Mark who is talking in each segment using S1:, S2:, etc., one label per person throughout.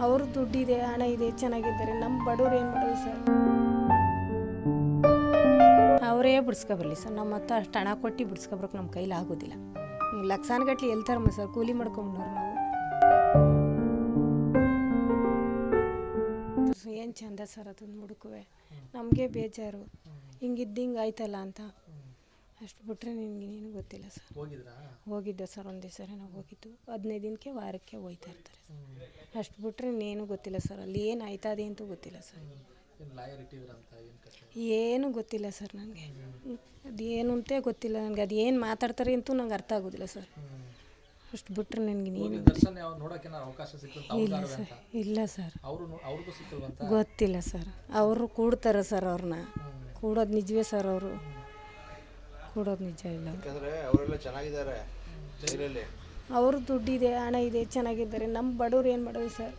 S1: ಅವ್ರ ದುಡ್ಡಿದೆ, ಹಣ ಇದೆ, ಚೆನ್ನಾಗಿದ್ದಾರೆ. ನಮ್ಮ ಬಡವ್ರು ಏನು ಮಾಡೋದು ಸರ್? ಅವರೇ ಬಿಡಿಸ್ಕೊಬರ್ಲಿ ಸರ್. ನಮ್ಮ ಹತ್ರ ಅಷ್ಟು ಹಣ ಕೊಟ್ಟು ಬಿಡಿಸ್ಕೊಬರಕ್ಕೆ ನಮ್ಮ ಕೈಲಿ ಆಗೋದಿಲ್ಲ. ಲಕ್ಷಾನುಗಟ್ಲೆ ಎಲ್ಲಿ ತರಮ್ಮ ಸರ್? ಕೂಲಿ ಮಾಡ್ಕೊಂಡವ್ರು ನಾವು. ಏನು ಚಂದ ಸರ್ ಅದನ್ನು ಹುಡುಕುವೆ? ನಮಗೆ ಬೇಜಾರು. ಹಿಂಗಿದ್ದು ಹಿಂಗೆ ಆಯ್ತಲ್ಲ ಅಂತ. ಅಷ್ಟು ಬಿಟ್ಟರೆ ನಿನಗೆ ಏನು ಗೊತ್ತಿಲ್ಲ ಸರ್. ಹೋಗಿದ್ದೆ ಸರ್ ಒಂದೇ ಸರಿ ನಾವು ಹೋಗಿದ್ದು. ಹದಿನೈದು ದಿನಕ್ಕೆ ವಾರಕ್ಕೆ ಹೋಯ್ತಾ ಇರ್ತಾರೆ ಅಷ್ಟು ಬಿಟ್ಟರೆ ಇನ್ನೇನು ಗೊತ್ತಿಲ್ಲ ಸರ್. ಅಲ್ಲಿ ಏನು ಆಯ್ತದೆ ಅಂತೂ ಗೊತ್ತಿಲ್ಲ ಸರ್.
S2: ಏನು
S1: ಗೊತ್ತಿಲ್ಲ ಸರ್ ನನಗೆ. ಅದೇನು ಅಂತ ಗೊತ್ತಿಲ್ಲ ನನಗೆ. ಅದು ಏನು ಮಾತಾಡ್ತಾರೆ ಅಂತೂ ನಂಗೆ ಅರ್ಥ ಆಗೋದಿಲ್ಲ ಸರ್. ಅಷ್ಟು ಬಿಟ್ಟರೆ ನನಗೆ ಇಲ್ಲ ಸರ್. ಇಲ್ಲ ಸರ್. ಗೊತ್ತಿಲ್ಲ ಸರ್. ಅವರು ಕೂಡ್ತಾರೆ ಸರ್ ಅವ್ರನ್ನ ಕೂಡೋದು ನಿಜವೇ ಸರ್ ಅವರು. ಕೂಡೋದು ನಿಜ ಇಲ್ಲ. ಅವರು
S3: ಯಾಕಂದ್ರೆ ಅವರೆಲ್ಲ ಚೆನ್ನಾಗಿದ್ದಾರೆ ಜೈಲಲ್ಲಿ.
S1: ಅವ್ರ ದುಡ್ಡಿದೆ ಹಣ ಇದೆ ಚೆನ್ನಾಗಿದ್ದಾರೆ. ನಮ್ಮ ಬಡವ್ರು ಏನು ಮಾಡೋದು ಸರ್?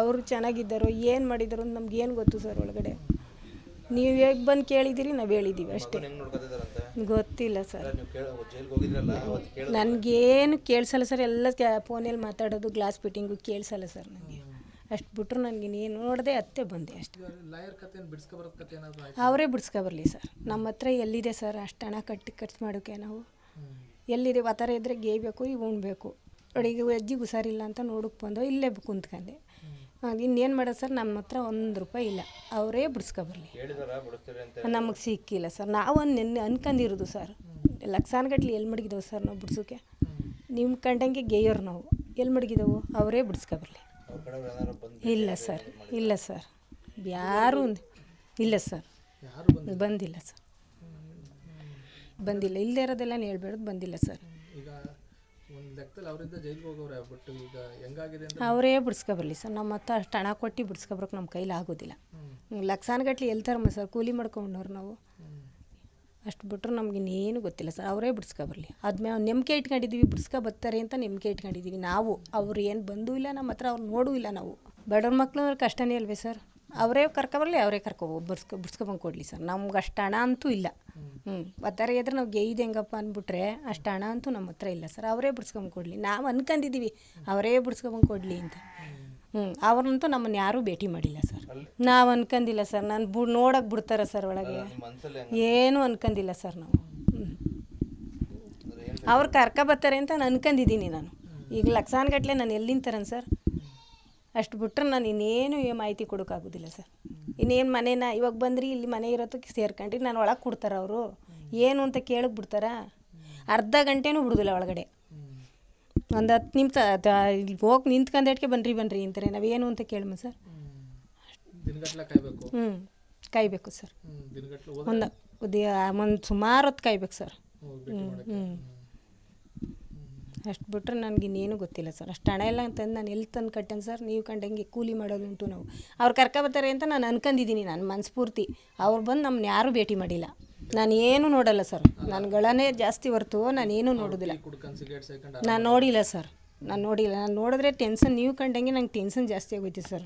S1: ಅವರು ಚೆನ್ನಾಗಿದ್ದಾರೋ ಏನು ಮಾಡಿದಾರೋ ಅಂತ ನಮ್ಗೆ ಏನು ಗೊತ್ತು ಸರ್ ಒಳಗಡೆ? ನೀವು ಹೇಗೆ ಬಂದು ಕೇಳಿದ್ದೀರಿ ನಾವು ಹೇಳಿದ್ದೀವಿ ಅಷ್ಟೇ.
S3: ಹೆಂಗ್ ನೋಡ್ಕೊತಿದಾರಂತೆ
S1: ಗೊತ್ತಿಲ್ಲ ಸರ್.
S3: ನೀವು ಕೇಳ ಜೈಲ್ಗೆ ಹೋಗಿದ್ರಲ್ಲ ಅವತ್ತು ಕೇಳ
S1: ನನಗೇನು ಕೇಳಿಸಲ್ಲ ಸರ್. ಎಲ್ಲ ಫೋನಲ್ಲಿ ಮಾತಾಡೋದು ಗ್ಲಾಸ್ ಫಿಟ್ಟಿಂಗು ಕೇಳಿಸಲ್ಲ ಸರ್ ನನಗೆ ಅಷ್ಟು ಬಿಟ್ರು ನನಗೆ ನೀನು ನೋಡದೆ ಅತ್ತೆ ಬಂದೆ ಅಷ್ಟೇ. ಅವರೇ ಬಿಡಿಸ್ಕೊಬರ್ಲಿ ಸರ್. ನಮ್ಮ ಹತ್ರ ಎಲ್ಲಿದೆ ಸರ್ ಅಷ್ಟು ಹಣ ಕಟ್ಟಿ ಖರ್ಚು ಮಾಡೋಕ್ಕೆ ನಾವು? ಎಲ್ಲಿದೆ? ಒತ್ತರ ಇದ್ದರೆ ಗೇಯ್ಬೇಕು ಈಗ ಉಣ್ಬೇಕು ಅಡಿಗೆ ಅಜ್ಜಿಗೆ ಹುಷಾರಿಲ್ಲ ಅಂತ ನೋಡಕ್ಕೆ ಬಂದೋ ಇಲ್ಲೇ ಕುಂತ್ಕೊಂಡೆ ಇನ್ನೇನು ಮಾಡೋದು ಸರ್? ನಮ್ಮ ಹತ್ರ ಒಂದು ರೂಪಾಯಿ ಇಲ್ಲ. ಅವರೇ ಬಿಡಿಸ್ಕೊಬರ್ಲಿ
S3: ಹೇಳಿದಾರ? ಬಿಡಿಸ್ತೀರಿ ಅಂತ
S1: ನಮಗೆ ಸಿಕ್ಕಿಲ್ಲ ಸರ್. ನಾವು ನೆನ್ನೆ ಅನ್ಕೊಂಡಿರೋದು ಸರ್. ಲಕ್ಷಾನುಗಟ್ಲೆ ಎಲ್ಲಿ ಮಡಗಿದ್ದೆವು ಸರ್ ನಾವು ಬಿಡ್ಸೋಕೆ? ನಿಮ್ಮ ಕಂಡಂಗೆ ಗೇಯೋರು ನಾವು. ಎಲ್ಲಿ ಮಡಗಿದ್ದೆವು ಅವರೇ ಬಿಡಿಸ್ಕೊಬರ್ಲಿ ಇಲ್ಲ ಸರ್ ಇಲ್ಲ ಸರ್. ಯಾರು ಇಲ್ಲ ಸರ್. ಬಂದಿಲ್ಲ? ಸರ್. ಬಂದಿಲ್ಲ. ಇಲ್ಲದೆ ಇರೋದೆಲ್ಲ ಹೇಳ್ಬೇಡ್ದು ಬಂದಿಲ್ಲ ಸರ್. ಅವರೇ ಬಿಡಿಸ್ಕೊಬರ್ಲಿ ಸರ್. ನಮ್ಮ ಹತ್ರ ಅಷ್ಟು ಹಣ ಕೊಟ್ಟು ಬಿಡ್ಸ್ಕೊಬ್ರಕ್ಕೆ ನಮ್ಮ ಕೈಲಿ ಆಗೋದಿಲ್ಲ. ಲಕ್ಷಾನುಗಟ್ಲೆ ಎಲ್ಲಿ ತರಮ್ಮ ಸರ್? ಕೂಲಿ ಮಾಡ್ಕೊಂಡವ್ರು ನಾವು. ಅಷ್ಟು ಬಿಟ್ಟರೆ ನಮ್ಗೆ ಇನ್ನೇನು ಗೊತ್ತಿಲ್ಲ ಸರ್. ಅವರೇ ಬಿಡಿಸ್ಕೊಬರ್ಲಿ ನಾವು ನಂಬಿಕೆ ಇಟ್ಕೊಂಡಿದ್ದೀವಿ ಬಿಡಿಸ್ಕೊ ಬರ್ತಾರೆ ಅಂತ ನಂಬಿಕೆ ಇಟ್ಕೊಂಡಿದ್ದೀವಿ ನಾವು. ಅವ್ರು ಏನು ಬಂದೂ ಇಲ್ಲ ನಮ್ಮ ಹತ್ರ, ಅವ್ರು ನೋಡೂ ಇಲ್ಲ ನಾವು. ಬಡವ್ರ ಮಕ್ಕಳು ಅವ್ರಿಗೆ ಕಷ್ಟನೇ ಅಲ್ವೇ ಸರ್? ಅವರೇ ಕರ್ಕೊಬರ್ಲಿ ಅವರೇ ಕರ್ಕೊ ಬಿಡ್ಸ್ಕೊ ಬಿಡ್ಸ್ಕೊಬಂದು ಕೊಡಲಿ ಸರ್. ನಮ್ಗೆ ಅಷ್ಟು ಹಣ ಅಂತೂ ಇಲ್ಲ. ಹ್ಞೂ ಒತ್ತಾರೆ ಇದ್ರೆ ನಾವು ಗೇಯ್ದು ಹೆಂಗಪ್ಪ ಅಂದ್ಬಿಟ್ರೆ ಅಷ್ಟು ಹಣ ಅಂತೂ ನಮ್ಮ ಹತ್ರ ಇಲ್ಲ ಸರ್. ಅವರೇ ಬಿಡ್ಸ್ಕೊಂಬಂದು ಕೊಡಲಿ. ನಾವು ಅನ್ಕೊಂಡಿದ್ದೀವಿ ಅವರೇ ಬಿಡ್ಸ್ಕೊಂಬಂದು ಕೊಡಲಿ ಅಂತ. ಹ್ಞೂ ಅವ್ರನ್ನಂತೂ ನಮ್ಮನ್ನು ಯಾರೂ ಭೇಟಿ ಮಾಡಿಲ್ಲ ಸರ್. ನಾವು ಅನ್ಕಂದಿಲ್ಲ ಸರ್. ನಾನು ಬು ನೋಡಕ್ಕೆ ಬಿಡ್ತಾರೆ ಸರ್ ಒಳಗೆ. ಏನು ಅನ್ಕಂದಿಲ್ಲ ಸರ್ ನಾವು. ಹ್ಞೂ ಕರ್ಕ ಬರ್ತಾರೆ ಅಂತ ನಾನು ಅನ್ಕಂದಿದ್ದೀನಿ ನಾನು. ಈಗ ಲಕ್ಷಾನುಗಟ್ಲೆ ನಾನು ಎಲ್ಲಿಂದ ತರನ್ ಸರ್? ಅಷ್ಟು ಬಿಟ್ರೆ ನಾನು ಇನ್ನೇನು ಏ ಮಾಹಿತಿ ಕೊಡೋಕ್ಕಾಗೋದಿಲ್ಲ ಸರ್. ಇನ್ನೇನು ಮನೇನ ಇವಾಗ ಬಂದ್ರಿ ಇಲ್ಲಿ ಮನೆ ಇರೋದಕ್ಕೆ ಸೇರ್ಕೊಂಡ್ರಿ ನಾನು ಒಳಗೆ ಕೊಡ್ತಾರೆ ಅವರು. ಏನು ಅಂತ ಕೇಳಕ್ಕೆ ಬಿಡ್ತಾರ? ಅರ್ಧ ಗಂಟೆನೂ ಬಿಡೋದಿಲ್ಲ ಒಳಗಡೆ. ಒಂದು ಹತ್ತು ನಿಮಿಷ ಹೋಗಿ ನಿಂತ್ಕೊಂಡೇಟ್ಗೆ ಬನ್ರಿ ಬನ್ರಿ ಅಂತಾರೆ. ನಾವೇನು ಅಂತ ಕೇಳಮ್ಮ ಸರ್? ಹ್ಞೂ ಕಾಯ್ಬೇಕು ಸರ್. ಒಂದು ಒಂದು ಸುಮಾರು ಹೊತ್ತು ಕಾಯ್ಬೇಕು ಸರ್. ಹ್ಞೂ ಅಷ್ಟು ಬಿಟ್ಟರೆ ನನಗೆ ಇನ್ನೇನು ಗೊತ್ತಿಲ್ಲ ಸರ್. ಅಷ್ಟು ಹಣ ಎಲ್ಲ ಅಂತಂದು ನಾನು ಎಲ್ಲಿ ತಂದು ಕಟ್ಟೇನೆ ಸರ್? ನೀವು ಕಂಡಂಗೆ ಕೂಲಿ ಮಾಡೋದುಂಟು ನಾವು. ಅವ್ರು ಕರ್ಕೊಬರ್ತಾರೆ ಅಂತ ನಾನು ಅನ್ಕೊಂಡಿದ್ದೀನಿ ನಾನು ಮನಸ್ಫೂರ್ತಿ ಅವ್ರು ಬಂದು ನಮ್ಮನ್ನ ಯಾರು ಭೇಟಿ ಮಾಡಿಲ್ಲ. ನಾನು ಏನು ನೋಡಲ್ಲ ಸರ್. ನನ್ನ ಗಳನೇ ಜಾಸ್ತಿ ಹೊರ್ತು ನಾನೇನು ನೋಡೋದಿಲ್ಲ. ನಾನು ನೋಡಿಲ್ಲ ಸರ್. ನಾನು ನೋಡಿಲ್ಲ. ನಾನು ನೋಡಿದ್ರೆ ಟೆನ್ಷನ್ ನೀವು ಕಂಡಂಗೆ ನಂಗೆ ಟೆನ್ಷನ್ ಜಾಸ್ತಿ ಆಗೋಯ್ತು ಸರ್.